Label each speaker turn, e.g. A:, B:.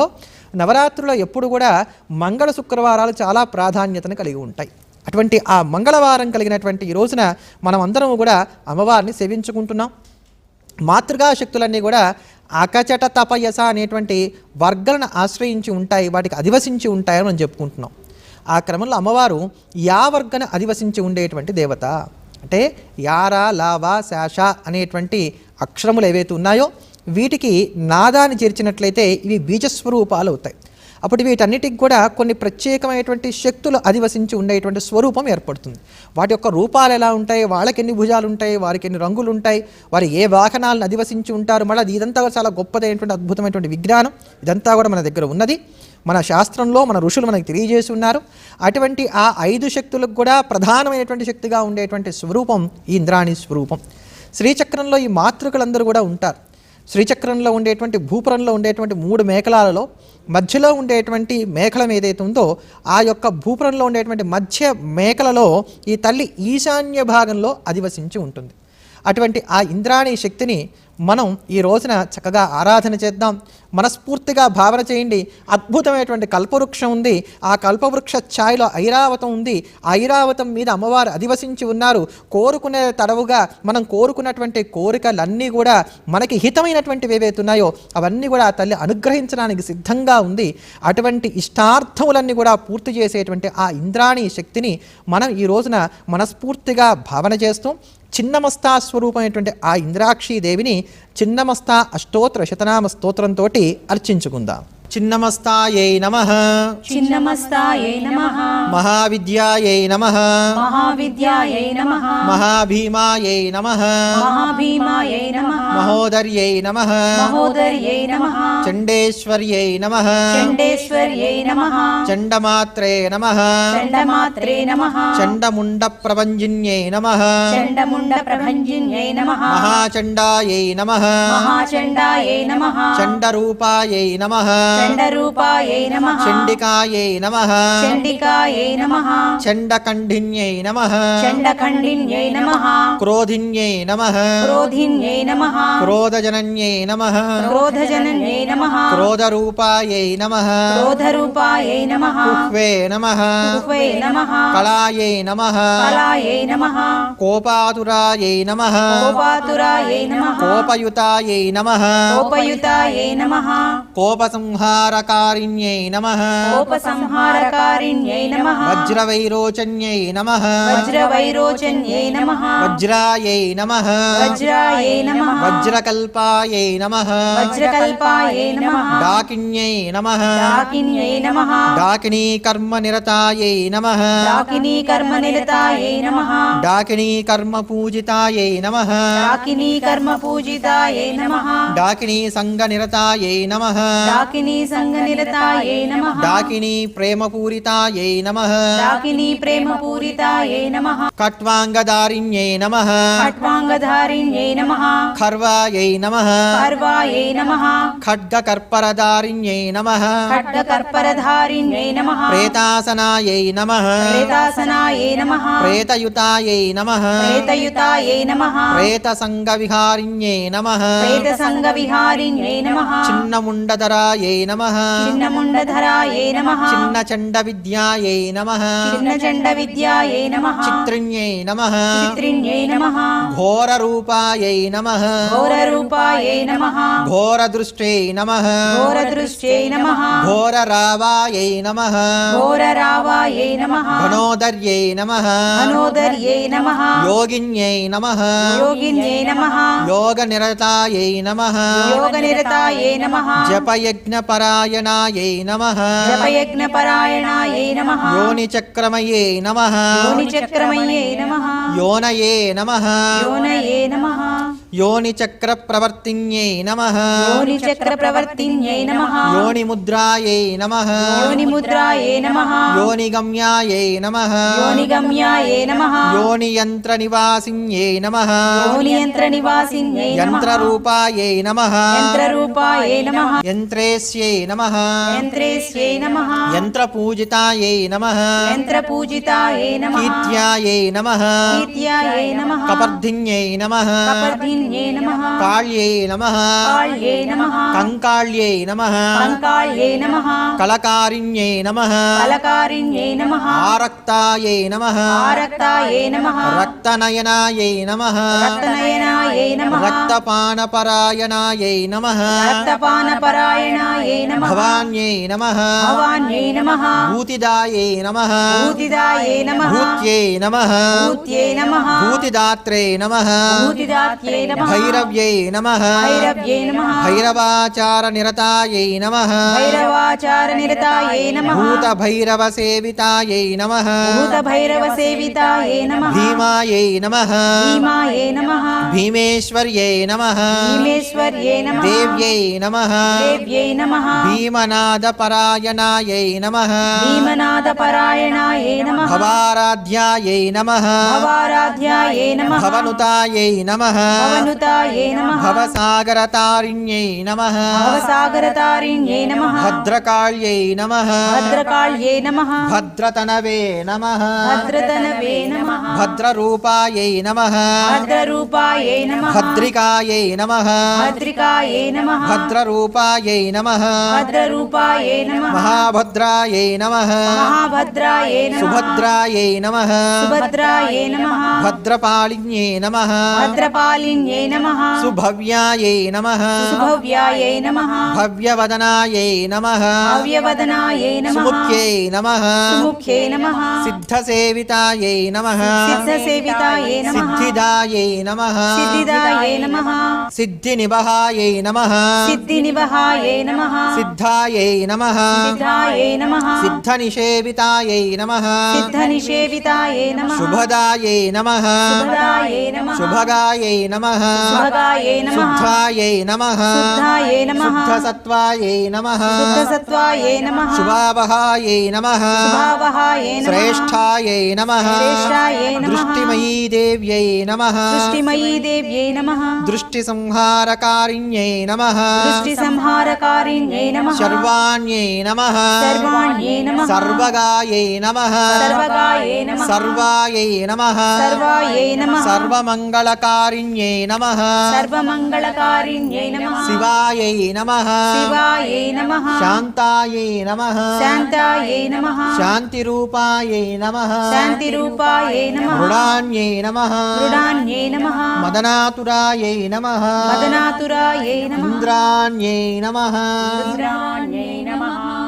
A: క్రమంలో నవరాత్రుల ఎప్పుడు కూడా మంగళ శుక్రవారాలు చాలా ప్రాధాన్యతను కలిగి ఉంటాయి. అటువంటి ఆ మంగళవారం కలిగినటువంటి ఈ రోజున మనం అందరం కూడా అమ్మవారిని సేవించుకుంటున్నాం. మాతృగా శక్తులన్నీ కూడా అకచట తపయస అనేటువంటి వర్గాలను ఆశ్రయించి ఉంటాయి వాటికి అధివసించి ఉంటాయని మనం చెప్పుకుంటున్నాం. ఆ క్రమంలో అమ్మవారు యా వర్గన అధివసించి ఉండేటువంటి దేవత. అంటే యారా లావా శాష అనేటువంటి అక్షరములు ఏవైతే ఉన్నాయో వీటికి నాదాన్ని చేర్చినట్లయితే ఇవి బీజస్వరూపాలు అవుతాయి. అప్పుడు వీటన్నిటికి కూడా కొన్ని ప్రత్యేకమైనటువంటి శక్తులు అధివసించి ఉండేటువంటి స్వరూపం ఏర్పడుతుంది. వాటి యొక్క రూపాలు ఎలా ఉంటాయి? వాళ్ళకి ఎన్ని భుజాలు ఉంటాయి? వారికి ఎన్ని రంగులు ఉంటాయి? వారు ఏ వాహనాలను అధివసించి ఉంటారు? మళ్ళీ ఇదంతా చాలా గొప్పదైనటువంటి అద్భుతమైనటువంటి విజ్ఞానం ఇదంతా కూడా మన దగ్గర ఉన్నది. మన శాస్త్రంలో మన ఋషులు మనకి తెలియజేసి ఉన్నారు. అటువంటి ఆ ఐదు శక్తులకు కూడా ప్రధానమైనటువంటి శక్తిగా ఉండేటువంటి స్వరూపం ఈ ఇంద్రాణి స్వరూపం. శ్రీచక్రంలో ఈ మాతృకలందరూ కూడా ఉంటారు. శ్రీచక్రంలో ఉండేటువంటి భూపురంలో ఉండేటువంటి మూడు మేకలాలలో మధ్యలో ఉండేటువంటి మేకలం ఏదైతే ఉందో ఆ యొక్క భూపురంలో ఉండేటువంటి మధ్య మేకలలో ఈ తల్లి ఈశాన్య భాగంలో అధివసించి ఉంటుంది. అటువంటి ఆ ఇంద్రాణి శక్తిని మనం ఈ రోజున చక్కగా ఆరాధన చేద్దాం. మనస్ఫూర్తిగా భావన చేయండి. అద్భుతమైనటువంటి కల్పవృక్షం ఉంది. ఆ కల్పవృక్ష ఛాయలో ఐరావతం ఉంది. ఆ ఐరావతం మీద అమ్మవారు అధివసించి ఉన్నారు. కోరుకునే తడవుగా మనం కోరుకున్నటువంటి కోరికలన్నీ కూడా మనకి హితమైనటువంటివి ఏవైతే ఉన్నాయో అవన్నీ కూడా ఆ తల్లి అనుగ్రహించడానికి సిద్ధంగా ఉంది. అటువంటి ఇష్టార్థములన్నీ కూడా పూర్తి చేసేటువంటి ఆ ఇంద్రాణి శక్తిని మనం ఈ రోజున మనస్ఫూర్తిగా భావన చేస్తూ చిన్నమస్తా స్వరూపమైనటువంటి ఆ ఇంద్రాక్షీ దేవిని చిన్నమస్తా అష్టోత్తర శతనామ స్తోత్రంతో అర్చించుకుందాం. చిన్నమస్తాయై నమ.
B: చిన్నమస్తాయై నమః.
A: మహావిద్యాయై నమ.
B: మహావిద్యాయై నమః.
A: మహాభీమాయై నమ.
B: మహాభీమాయై నమః.
A: మహోదర్యై నమ.
B: మహోదర్యై నమః.
A: చండేశ్వర్యై నమ.
B: చండేశ్వర్యై నమః.
A: చండమాత్రే నమ.
B: చండమాత్రే నమః.
A: చండముండ ప్రభంజిన్యై నమ.
B: చండముండ ప్రభంజిన్యై నమః.
A: మహాచండాయై నమ.
B: మహాచండాయై నమః.
A: చండరూపాయై నమ.
B: చండరూపాయై నమః.
A: చండికాయై నమ.
B: చండికాయై నమః.
A: చండకంఠిన్యై నమ.
B: చండఖండిన్యై నమః.
A: క్రోధిన్యై నమ.
B: క్రోధిన్యై నమః.
A: క్రోధజనన్యై నమ.
B: క్రోధజనన్యై నమః.
A: క్రోధరూపాయై నమ.
B: క్రోధరూపాయై నమః.
A: కుహ్వే నమ.
B: కుహ్వై నమః.
A: కళాయై నమ.
B: కళాయై నమః.
A: కోపాతురాయై నమ.
B: కోపాతురాయై నమః.
A: కోపయుతాయై నమ.
B: కోపయుతాయై నమః.
A: కోపసంహారకారిణ్యై నమ.
B: కోపసంహారకారిణ్యై నమః.
A: వజ్రవైరోచన్యై నమ.
B: వజ్రవైరోచన్యై నమః.
A: వజ్రాయై నమ.
B: వజ్రాయై నమః.
A: వజ్రకల్పాయై నమ.
B: వజ్రకల్పాయై నమః.
A: డాకిన్యై నమ.
B: డాకిన్యై నమః.
A: డాకినీ కర్మ నిరతాయై నమ.
B: డాకినీ కర్మ నిరతాయై నమః.
A: డాకినీ కర్మ పూజితాయై నమ.
B: డాకినీ కర్మ పూజితాయై నమః.
A: డాకినీ సంగ నిరతాయై నమ.
B: డాకినీ సంగ నిరతాయై నమః.
A: డాకినీ ప్రేమ పూరితాయై నమ.
B: డాకినీ ప్రేమ పూరితాయై నమః.
A: కట్వాంగదారిణ్యై నమ.
B: ఖట్వాంగధారిణ్యై నమః.
A: ఖర్వాయై నమ.
B: పర్వాయై నమః.
A: ఖడ్గకర్పరదారిణ్యై నమ.
B: ఖడ్గకర్పరధారిణ్యై నమః.
A: ప్రేతాసనాయై నమ.
B: ప్రేతాసనాయై నమః.
A: ప్రేతయుతాయై నమ.
B: ప్రేతయుతాయై నమః.
A: ప్రేతసంగవిహారిణ్యై నమ.
B: ప్రేతసంగవిహారిణ్యై నమః.
A: చిన్నముండధరాయై నమ
B: చిన్నముండధరాయై నమః।
A: చిన్నచండ విద్యాయై నమ।
B: చిన్నచండ విద్యాయై నమః।
A: చిత్రిణ్యై నమ।
B: చిత్రిణ్యై నమః।
A: ఘోరరూపాయై నమ।
B: ఘోరరూపాయై నమః।
A: ఘోరదృష్ట్యై నమ।
B: ఘోరదృష్ట్యై నమః।
A: ఘోరరావాయై నమ।
B: ఘోరరావాయై నమః।
A: ఘనోదర్యై నమ।
B: మనోదర్యై నమః।
A: యోగిన్యై నమ।
B: యోగిన్యై నమః।
A: యోగనిరతాయై నమ।
B: యోగనిరతాయై నమః।
A: జపయజ్ఞపరాయణాయై నమ.
B: జపయజ్ఞపరాయణాయై నమః.
A: యోనిచక్రమయే నమ.
B: యోనిచక్రమయ్యై నమః.
A: యోనయే నమ.
B: యోనయే నమః.
A: యోనిచక్రప్రవర్తిన్యై నమ.
B: యోనిచక్రప్రవర్తిన్యై నమః.
A: యోనిముద్రాయై నమ.
B: యోనిముద్రాయై నమః.
A: యోనిగమ్యాయై నమ.
B: యోనిగమ్యాయై నమః.
A: యోనియంత్రనివాసిన్యై నమ.
B: యోనియంత్రనివాసిన్యై నమః.
A: యంత్రరూపాయై నమ.
B: యంత్రరూపాయై నమః.
A: యంత్రేస్య యంత్రేస్యై నమః
B: యంత్రేస్యై నమః
A: యంత్రపూజితాయై నమః
B: యంత్రపూజితాయై నమః
A: కీర్త్యాయై నమః
B: కీర్త్యాయై నమః
A: కపర్ధిన్యై నమః
B: కపర్ధిన్యై నమః
A: కాళ్యై నమః
B: కాళ్యై నమః
A: కంకాళ్యై నమః
B: కంకాళ్యై నమః
A: కళకారిణ్యై నమః
B: ఫలకారిణ్యై నమః
A: ఆరక్తాయై నమః
B: ఆరక్తాయై నమః
A: రక్తనయనాయై నమః
B: రక్తనయనాయై నమః
A: రక్తపానపరాయణాయై నమః
B: రక్తపానపరాయణాయై నమః
A: భవాన్యై నమః
B: భవాన్యై నమః
A: భూతిదాయై నమః
B: భూతిదాయై నమః
A: భూత్యై నమః
B: భూత్యై నమః
A: భూతిదాత్రే నమః
B: భూతిదాత్యై నమః
A: భైరవ్యై నమః
B: భైరవ్యై నమః
A: భైరవాచార నిరతాయై నమః
B: భైరవాచార నిరతాయై నమః
A: భూత భైరవ సేవితాయై నమః
B: భూత భైరవ సేవితాయై నమః
A: భీమాయై నమః
B: భీమాయై నమః
A: భీమేశ్వర్యై నమః
B: భీమేశ్వర్యై నమః
A: దేవ్యై నమః
B: దేవ్యై నమః
A: భీమనాద పరాయణాయై నమః
B: భీమనాథ పరాయణాయై నమః
A: భవారాధ్యాయై నమః
B: భవారాధ్యాయై నమః
A: భవనుతాయై నమః
B: భవనుతాయై నమః
A: భవసాగరతారిణ్యై నమః
B: భవసాగరతారిణ్యై నమః
A: భద్రకాళ్యై నమః
B: భద్రకాళ్యై నమః
A: భద్రతనవే నమః
B: భద్రతనవే నమః
A: భద్రరూపాయై నమః
B: భద్రరూపాయై నమః
A: భద్రికాయై నమః
B: భద్రికాయై నమః
A: భద్రరూపాయై నమః
B: భద్రరూపాయై నమః.
A: మహాభద్రాయై నమః.
B: మహాభద్రాయై నమః.
A: సుభద్రాయై నమః.
B: సుభద్రాయై నమః.
A: భద్రపాళిన్యై నమః.
B: భద్రపాలిన్యై నమః.
A: సుభవ్యాయై నమః.
B: సుభవ్యాయై నమః.
A: భవ్యవదనాయై నమః.
B: భవ్యవదనాయై నమః.
A: సుముఖ్యై నమః.
B: సుముఖ్యై నమః.
A: సిద్ధసేవితాయై నమః.
B: సిద్ధసేవితాయై నమః.
A: సిద్ధిదాయై నమః.
B: సిద్ధిదాయై నమః.
A: సిద్ధినివహాయై నమః.
B: సిద్ధినివహాయై నమః.
A: సిద్ధాయై నమః
B: సిద్ధాయై నమః
A: సిద్ధనిషేవితాయై నమః
B: సిద్ధనిషేవితాయై నమః
A: శుభదాయై నమః
B: శుభదాయై నమః
A: శుభగాయై నమః
B: శుభగాయై నమః
A: శుద్ధాయై నమః
B: శుద్ధాయై నమః
A: శుద్ధసత్వాయై నమః
B: శుద్ధసత్వాయై నమః
A: శుభావహాయై నమః
B: శుభావహాయై నమః
A: శ్రేష్ఠాయై నమః
B: శ్రేష్ఠాయై నమః
A: దృష్టిమయీ దేవ్యై నమః
B: దృష్టిమయీ దేవ్యై నమః
A: దృష్టి సంహారకారిణ్యై నమః
B: సంహారకారిణ్యై నమః.
A: శర్వాణ్యై నమః.
B: సర్వాణ్యై నమః.
A: సర్వగాయై నమః.
B: సర్వగాయై నమః.
A: సర్వాయై నమః.
B: సర్వాయై నమః.
A: సర్వమంగళకారిణ్యై నమః.
B: సర్వమంగళకారిణ్యై నమః.
A: శివాయై నమః.
B: శివాయై నమః.
A: శాంతాయై నమః.
B: శాంతాయై నమః.
A: శాంతిరూపాయై నమః.
B: శాంతిరూపాయై నమః.
A: మృడాన్యై నమః.
B: మృడాన్యై నమః.
A: మదనాతురాయై నమః.
B: మదనాతురాయై నమః.
A: ఇంద్రాణ్యై నమః.
B: నమః.